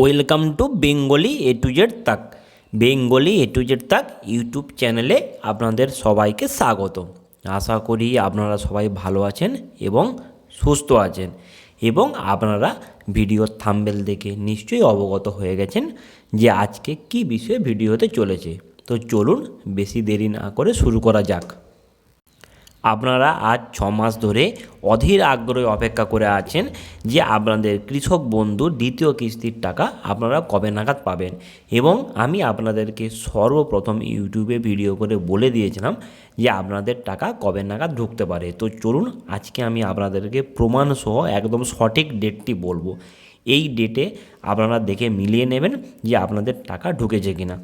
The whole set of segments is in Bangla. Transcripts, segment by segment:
Welcome to Bengali A to Z তাক বেঙ্গলি এ টু জেড তাক ইউটিউব চ্যানেলে আপনাদের সবাইকে স্বাগত আশা করি আপনারা সবাই ভালো আছেন এবং সুস্থ আছেন এবং আপনারা ভিডিওর থাম্বেল দেখে নিশ্চয়ই অবগত হয়ে গেছেন যে আজকে কী বিষয়ে ভিডিও হতে চলেছে। তো চলুন বেশি দেরি না করে শুরু করা যাক। আপনারা আজ ছ মাস ধরে অধীর আগ্রহে অপেক্ষা করে আছেন যে আপনাদের কৃষক বন্ধু দ্বিতীয় কিস্তির টাকা আপনারা কবে নাগাদ পাবেন। এবং আমি আপনাদেরকে সর্বপ্রথম ইউটিউবে ভিডিও করে বলে দিয়েছিলাম যে আপনাদের টাকা কবে নাগাদ ঢুকতে পারে। তো চলুন আজকে আমি আপনাদেরকে প্রমাণসহ একদম সঠিক ডেটটি বলব। এই ডেটে আপনারা দেখে মিলিয়ে নেবেন যে আপনাদের টাকা ঢুকেছে কিনা।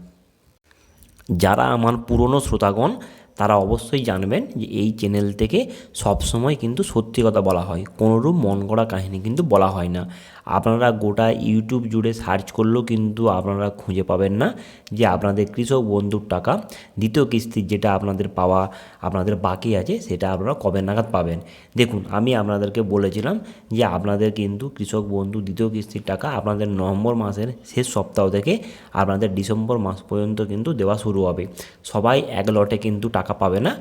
যারা আমার পুরনো শ্রোতাগণ তারা অবশ্যই জানবেন যে এই চ্যানেল থেকে সবসময় কিন্তু সত্যি কথা বলা হয়। কোনোরূপ মন গড়া কাহিনী কিন্তু বলা হয় না। আপনারা গোটা ইউটিউব জুড়ে সার্চ করলেও কিন্তু আপনারা খুঁজে পাবেন না যে আপনাদের কৃষক বন্ধুর টাকা, দ্বিতীয় কিস্তির যেটা আপনাদের পাওয়া, আপনাদের বাকি আছে সেটা আপনারা কবে নাগাদ পাবেন। দেখুন, আমি আপনাদেরকে বলেছিলাম যে আপনাদের কিন্তু কৃষক বন্ধু দ্বিতীয় কিস্তির টাকা আপনাদের নভেম্বর মাসের শেষ সপ্তাহ থেকে আপনাদের ডিসেম্বর মাস পর্যন্ত কিন্তু দেওয়া শুরু হবে। সবাই এক লটে কিন্তু টাকা পাবে না।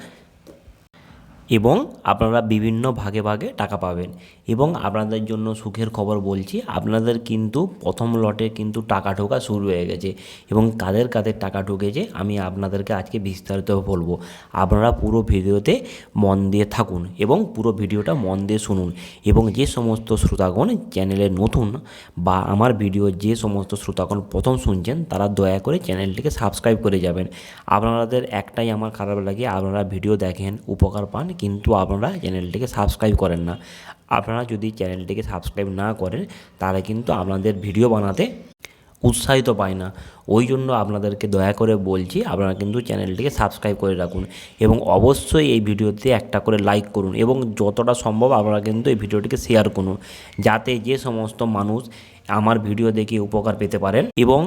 এবং আপনারা বিভিন্ন ভাগে ভাগে টাকা পাবেন। এবং আপনাদের জন্য সুখের খবর বলছি, আপনাদের কিন্তু প্রথম লটে কিন্তু টাকা ঢোকা শুরু হয়ে গেছে এবং কাদের কাদের টাকা ঢুকেছে আমি আপনাদেরকে আজকে বিস্তারিত বলব। আপনারা পুরো ভিডিওতে মন দিয়ে থাকুন এবং পুরো ভিডিওটা মন দিয়ে শুনুন এবং যে সমস্ত শ্রোতাগণ চ্যানেলে নতুন বা আমার ভিডিও যে সমস্ত শ্রোতাগণ প্রথম শুনছেন, তারা দয়া করে চ্যানেলটিকে সাবস্ক্রাইব করে যাবেন। আপনাদের একটাই আমার খারাপ লাগে, আপনারা ভিডিও দেখেন, উপকার পান কিন্তু আপনারা চ্যানেলটিকে সাবস্ক্রাইব করেন না। আপনারা যদি চ্যানেলটিকে সাবস্ক্রাইব না করেন, তাহলে কিন্তু আপনাদের ভিডিও বানাতে উৎসাহিত পায় না। ওই জন্য আপনাদেরকে দয়া করে বলছি, আপনারা কিন্তু চ্যানেলটিকে সাবস্ক্রাইব করে রাখুন এবং অবশ্যই এই ভিডিওতে একটা করে লাইক করুন এবং যতটা সম্ভব আপনারা কিন্তু এই ভিডিওটিকে শেয়ার করুন, যাতে যে সমস্ত মানুষ আমার ভিডিও দেখে উপকার পেতে পারেন এবং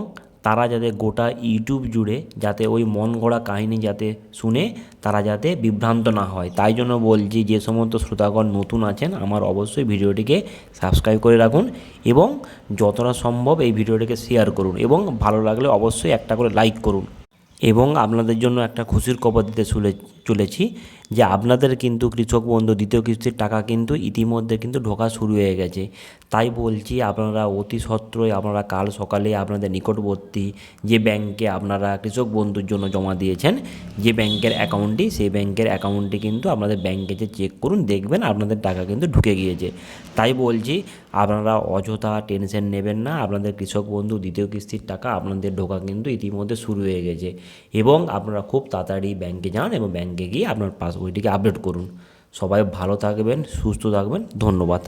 তারা যাতে গোটা ইউটিউব জুড়ে যাতে ওই মন গড়া কাহিনী যাতে শুনে তারা যাতে বিভ্রান্ত না হয়। তাই জন্য বলছি যে সমস্ত শ্রোতাগণ নতুন আছেন, আমার অবশ্যই ভিডিওটিকে সাবস্ক্রাইব করে রাখুন এবং যতটা সম্ভব এই ভিডিওটিকে শেয়ার করুন এবং ভালো লাগলে অবশ্যই একটা করে লাইক করুন। এবং আপনাদের জন্য একটা খুশির খবর দিতে চলে চলেছি যে আপনাদের কিন্তু কৃষক বন্ধু দ্বিতীয় কিস্তির টাকা কিন্তু ইতিমধ্যে কিন্তু ঢোকা শুরু হয়ে গেছে। তাই বলছি আপনারা অতি সত্ত্বই আপনারা কাল সকালে আপনাদের নিকটবর্তী যে ব্যাংকে আপনারা কৃষক বন্ধুর জন্য জমা দিয়েছেন, যে ব্যাংকের অ্যাকাউন্টটি, সেই ব্যাংকের অ্যাকাউন্টটি কিন্তু আপনাদের ব্যাংকে যে চেক করুন, দেখবেন আপনাদের টাকা কিন্তু ঢুকে গিয়েছে। তাই বলছি আপনারা অযথা টেনশন নেবেন না, আপনাদের কৃষক বন্ধু দ্বিতীয় কিস্তির টাকা আপনাদের ঢোকা কিন্তু ইতিমধ্যে শুরু হয়ে গেছে। এবং আপনারা খুব তাড়াতাড়ি ব্যাংকে যান এবং ব্যাংকে গিয়ে আপনার পাসবইটিকে আপডেট করুন। সবাই ভালো থাকবেন সুস্থ থাকবেন ধন্যবাদ।